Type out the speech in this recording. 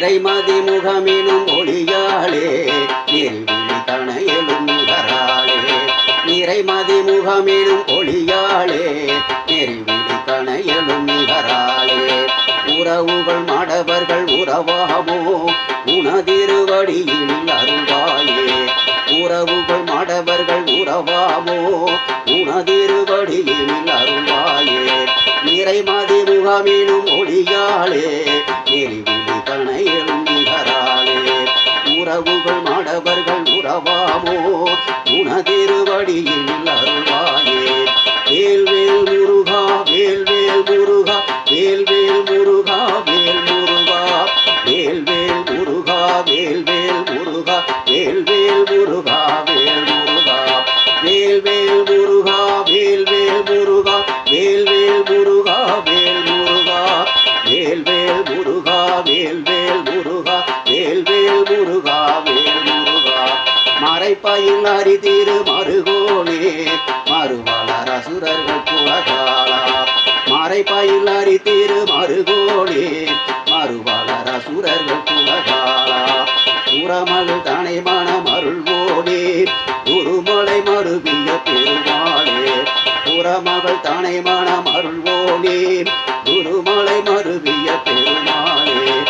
நிறைமதி முகமெனும் ஒளியாளே நெறிவிழி கணையலும் நிகராளே நிறைமதி முகமெனும் ஒளியாளே நெறிவிழி தனையலும் நிகராளே உறவுகள் மாடவர்கள் உறவாமோ உனதிருவடியில் அருள்வாயே. உறவுகள் மாடவர்கள் உறவாமோ உனதிருவடியில் அருள்வாயே. நிறைமதி முகமெனும் ஒளியாளே உறவுகள் மடவர்கள் உறவாமோ? உனதிருவடியில் அருள்வாயே. வேல்வேல் முருகா வேல்வேல் முருகா வேல்வேல் முருகா வேல் முருகா. வேல்வேல் முருகா வேல்வேல் முருகா வேல்வேல் முருகா வேல் முருகா. வேல்வேல் முருகா வேல்வேல் முருகா வேல்வேல் முருகா மறைப்பயில் அறிதிரு மருகோனே மறுவளர் அசுரர்கள் குலகாலா மறைப்பயில் அறிதிரு மருகோனே மறுவளர் அசுரர்கள் குலகாலா உறமகள் தனை மனம் அருள்வோனே குருமலை மருவிய பெருமாளே. புறமகள் தனை மனம் அருள்வோனே குருமலை மருவிய பெருமாளே.